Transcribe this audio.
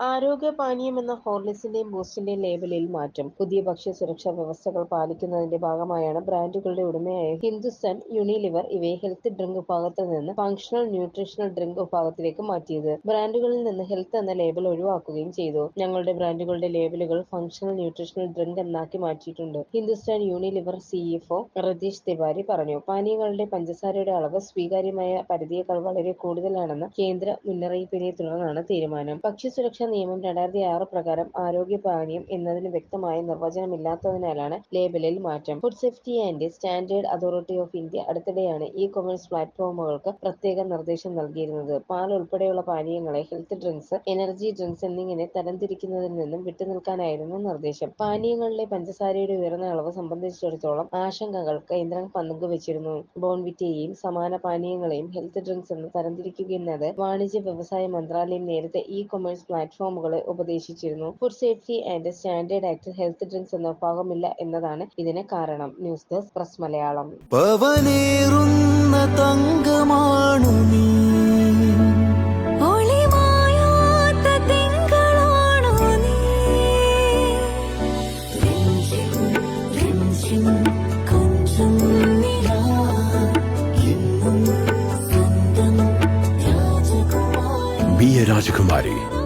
ആരോഗ്യപാനീയം എന്ന ഹോർലിക്സിന്റെയും ബൂസ്റ്റിന്റെയും ലേബലിൽ മാറ്റം. പുതിയ ഭക്ഷ്യ സുരക്ഷാ വ്യവസ്ഥകൾ പാലിക്കുന്നതിന്റെ ഭാഗമായാണ് ബ്രാൻഡുകളുടെ ഉടമയായ ഹിന്ദുസ്ഥാൻ യൂണിലിവർ ഇവയെ ഹെൽത്ത് ഡ്രിങ്ക് വിഭാഗത്തിൽ നിന്ന് ഫംഗ്ഷണൽ ന്യൂട്രീഷണൽ ഡ്രിങ്ക് വിഭാഗത്തിലേക്ക് മാറ്റിയത്. ബ്രാൻഡുകളിൽ നിന്ന് ഹെൽത്ത് എന്ന ലേബൽ ഒഴിവാക്കുകയും ചെയ്തു. ഞങ്ങളുടെ ബ്രാൻഡുകളുടെ ലേബലുകൾ ഫംഗ്ഷണൽ ന്യൂട്രീഷണൽ ഡ്രിങ്ക് എന്നാക്കി മാറ്റിയിട്ടുണ്ട് ഹിന്ദുസ്ഥാൻ യൂണിലിവർ സിഇഒ രതീഷ് തിവാരി പറഞ്ഞു. പാനീയങ്ങളുടെ പഞ്ചസാരയുടെ അളവ് സ്വീകാര്യമായ പരിധിയേക്കാൾ വളരെ കൂടുതലാണെന്ന കേന്ദ്ര മുന്നറിയിപ്പിനെ തുടർന്നാണ് തീരുമാനം. ഭക്ഷ്യസുരക്ഷാ നിയമം രണ്ടായിരത്തി ആറ് പ്രകാരം ആരോഗ്യ പാനീയം എന്നതിന് വ്യക്തമായ നിർവചനമില്ലാത്തതിനാലാണ് ലേബലിൽ മാറ്റം. Food safety and standard authority of India അടുത്തിടെയാണ് ഇ കൊമേഴ്സ് പ്ലാറ്റ്ഫോമുകൾക്ക് പ്രത്യേക നിർദ്ദേശം നൽകിയിരുന്നത്. പാൽ ഉൾപ്പെടെയുള്ള പാനീയങ്ങളെ ഹെൽത്ത് ഡ്രിങ്ക്സ് എനർജി ഡ്രിങ്ക്സ് എന്നിങ്ങനെ തരംതിരിക്കുന്നതിൽ നിന്നും വിട്ടുനിൽക്കാനായിരുന്നു നിർദ്ദേശം. പാനീയങ്ങളിലെ പഞ്ചസാരയുടെ ഉയർന്ന അളവ് സംബന്ധിച്ചിടത്തോളം ആശങ്കകൾ കേന്ദ്രം പങ്കുവച്ചിരുന്നു. ബോൺവിറ്റയെയും സമാന പാനീയങ്ങളെയും ഹെൽത്ത് ഡ്രിങ്ക്സ് എന്ന് തരംതിരിക്കുന്നത് വാണിജ്യ വ്യവസായ മന്ത്രാലയം നേരത്തെ ഇ കൊമേഴ്സ് പ്ലാറ്റ്ഫോമുകളെ ഉപദേശിച്ചിരുന്നു. Food safety and standard act health drinks എന്ന ഭാഗമില്ല എന്നതാണ് ഇതിന് കാരണം. ന്യൂസ് ഡെസ്ക് പ്രസ് മലയാളം പവനേറുന്ന തങ്കമാണു നീ. Be a Rajakumari.